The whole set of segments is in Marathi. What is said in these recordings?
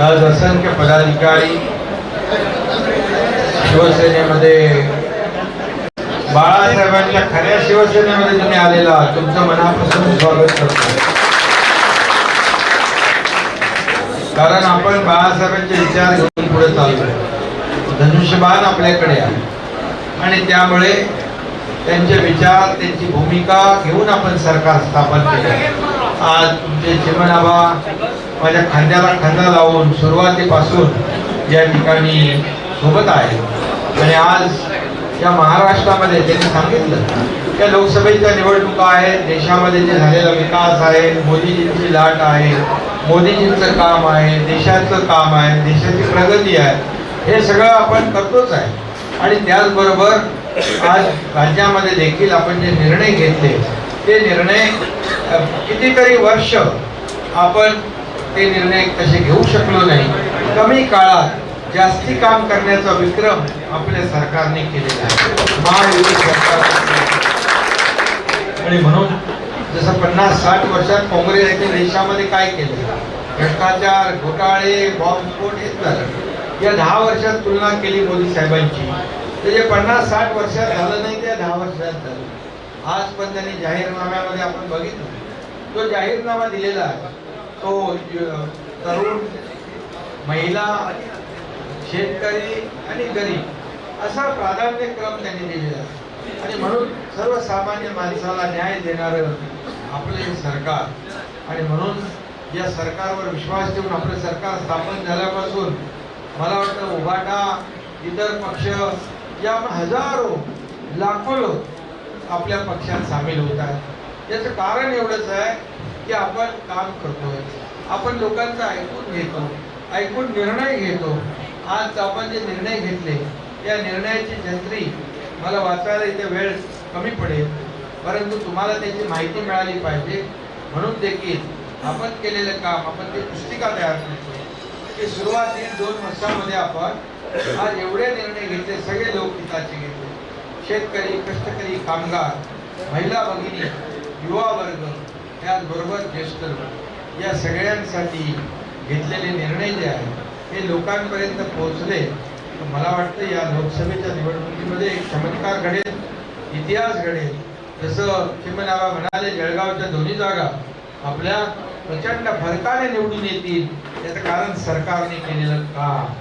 असंख्य पदाधिकारी शिवसेनेमध्ये बाळासाहेबांच्या खऱ्या शिवसेनेमध्ये तुम्ही आलेला आहात. तुमचं मनापासून स्वागत करतो. कारण आपण बाळासाहेबांचे विचार घेऊन पुढे चाललोय. धनुष्यबाण आपल्याकडे आहे. आणि त्यामुळे त्यांचे विचार त्यांची भूमिका घेऊन आपण सरकार स्थापन केलं आज तुमचे चिमणाबा माझ्या खांद्याला खांदा लावून सुरुवातीपासून या ठिकाणी सोबत आहे. आणि आज या महाराष्ट्रामध्ये त्यांनी सांगितलं त्या लोकसभेच्या निवडणुका आहेत देशामध्ये जे झालेला विकास आहे मोदीजींची लाट आहे मोदीजींचं काम आहे देशाचं काम आहे देशाची प्रगती आहे हे सगळं आपण करतोच आहे. आणि त्याचबरोबर आज राज्यामध्ये देखील आपण जे निर्णय घेतले ते निर्णय कितीतरी वर्ष आपण ते निर्णय तसे घेऊ शकलो नाही. कमी काळात जास्ती काम करण्याचा विक्रम आपल्या सरकारने केलेला आहे. महायुती सरकार आणि म्हणून जसं पन्नास साठ वर्षात काँग्रेसने देशामध्ये काय केलं? भ्रष्टाचार घोटाळे बॉम्बस्फोट हेच झालं या दहा वर्षात तुलना केली मोदी साहेबांची. तर जे पन्नास साठ वर्षात झालं नाही त्या दहा वर्षात झालं. आज पण त्यांनी जाहीरनाम्यामध्ये आपण बघितलं. तो जाहीरनामा दिलेला आहे. तो तरुण महिला शेतकरी आणि गरीब असा प्राधान्यक्रम त्यांनी दिलेला आणि म्हणून सर्वसामान्य माणसाला न्याय देणारं आपले सरकार. आणि म्हणून या सरकारवर विश्वास ठेवून आपलं सरकार स्थापन झाल्यापासून मला वाटतं उभाटा इतर पक्ष या हजारो लाखो लोक आपल्या पक्षात सामील होत आहेत. याचं कारण एवढंच आहे की आपण काम करतोय. आपण लोकांचं ऐकून घेतो. ऐकून निर्णय घेतो. आज आपण जे निर्णय घेतले या निर्णयाची जंत्री मला वाचायला इथे वेळ कमी पडेल. परंतु तुम्हाला त्याची माहिती मिळाली पाहिजे. म्हणून देखील आपण केलेलं काम आपण ते पुस्तिका तयार करतो. की सुरुवात दोन वर्षामध्ये आपण आज एवढे निर्णय घेतले सगळे लोकहिताचे घेतले. शेतकरी कष्टकरी कामगार महिला भगिनी युवा वर्ग त्याचबरोबर ज्येष्ठ या सगळ्यांसाठी घेतलेले निर्णय जे आहेत हे लोकांपर्यंत पोहोचले. तर मला वाटतं या लोकसभेच्या निवडणुकीमध्ये एक चमत्कार घडेल इतिहास घडेल. जसं चिमनाबा म्हणाले जळगावच्या दोन्ही जागा आपल्या प्रचंड फरकाने निवडून येतील. त्याचं कारण सरकारने केलेलं काम.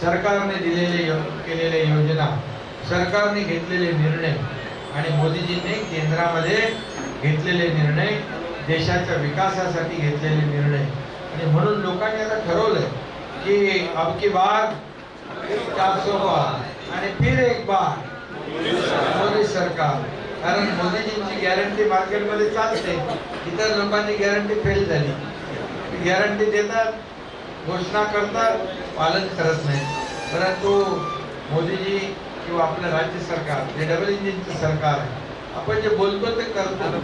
सरकारने दिलेले यो- केलेल्या योजना. सरकारने घेतलेले निर्णय. आणि मोदीजींनी केंद्रामध्ये घेतलेले निर्णय देशाच्या विकासासाठी घेतलेले निर्णय. आणि म्हणून लोकांनी आता ठरवलंय की अब की बार चार बार आणि फिर एक बार मोदी सरकार. कारण मोदीजींची गॅरंटी मार्केटमध्ये चालते. इतर लोकांनी गॅरंटी फेल झाली. गॅरंटी देतात घोषणा करतात पालन करत नाही. परंतु मोदीजी किंवा आपलं राज्य सरकार जे डबल इंजिनचं सरकार आहे आपण जे बोलतो ते करतो.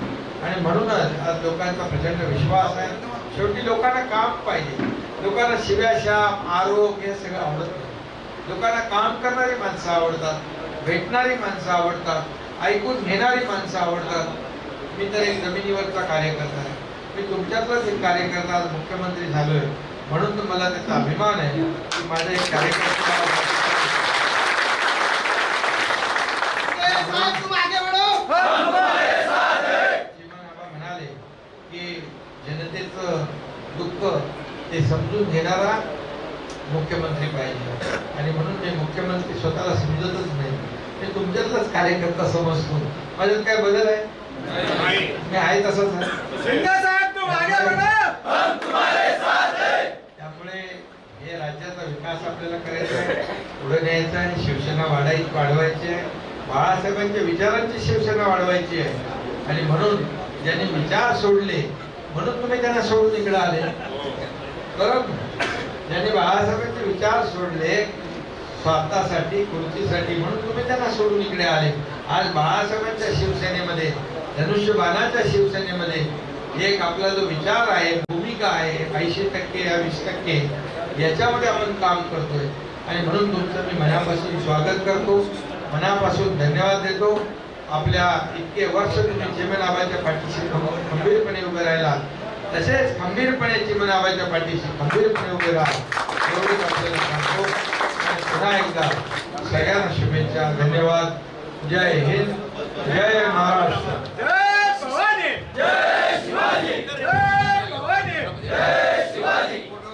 आणि म्हणूनच आज लोकांचा प्रचंड विश्वास आहे. शेवटी लोकांना काम पाहिजे. लोकांना शिव्याशाप आरोप हे सगळं आवडत नाही. लोकांना काम करणारी माणसं आवडतात भेटणारी माणसं आवडतात ऐकून घेणारी माणसं आवडतात. मी तर एक जमिनीवरचा कार्यकर्ता आहे. मी तुमच्यातलाच एक कार्यकर्ता आज मुख्यमंत्री झालोय. म्हणून तर मला त्याचा अभिमान आहे की माझा एक कार्यकर्ता दुःख ते समजून घेणारा मुख्यमंत्री पाहिजे. आणि म्हणून मी मुख्यमंत्री स्वतःला समजतच नाही. मी तुमच्यातलाच कार्यकर्ता समजतो. माझ्यात काय बदल आहे? मी आहे तसंच आहे. त्यामुळे हे राज्याचा विकास आपल्याला करायचा आहे पुढे न्यायचा आहे शिवसेना वाढाय वाढवायची आहे. बाळासाहेबांच्या विचारांची शिवसेना वाढवायची आहे. आणि म्हणून ज्यांनी विचार सोडले म्हणून तुम्ही त्यांना सोडून इकडे आले. बरोबर त्यांनी बाळासाहेबांचे विचार सोडले स्वार्थासाठी खुर्चीसाठी म्हणून तुम्ही त्यांना सोडून इकडे आले. आज बाळासाहेबांच्या शिवसेनेमध्ये धनुष्यबाणाच्या शिवसेनेमध्ये एक आपला जो विचार आहे भूमिका आहे ऐंशी टक्के या वीस टक्के याच्यामध्ये आपण काम करतोय. आणि म्हणून तुमचं मी मनापासून स्वागत करतो. मनापासून धन्यवाद देतो. आपल्या इतके वर्ष तुम्ही चेमेनाबाच्या पाठीशी खंबीरपणे उभे राहिला तसेच खंबीरपणे चिमणाबाईच्या पाठीशी खंबीरपणे उभे राहा. एवढीच आपल्याला सांगतो. पुन्हा एकदा सगळ्यांना शुभेच्छा धन्यवाद. जय हिंद जय महाराष्ट्र.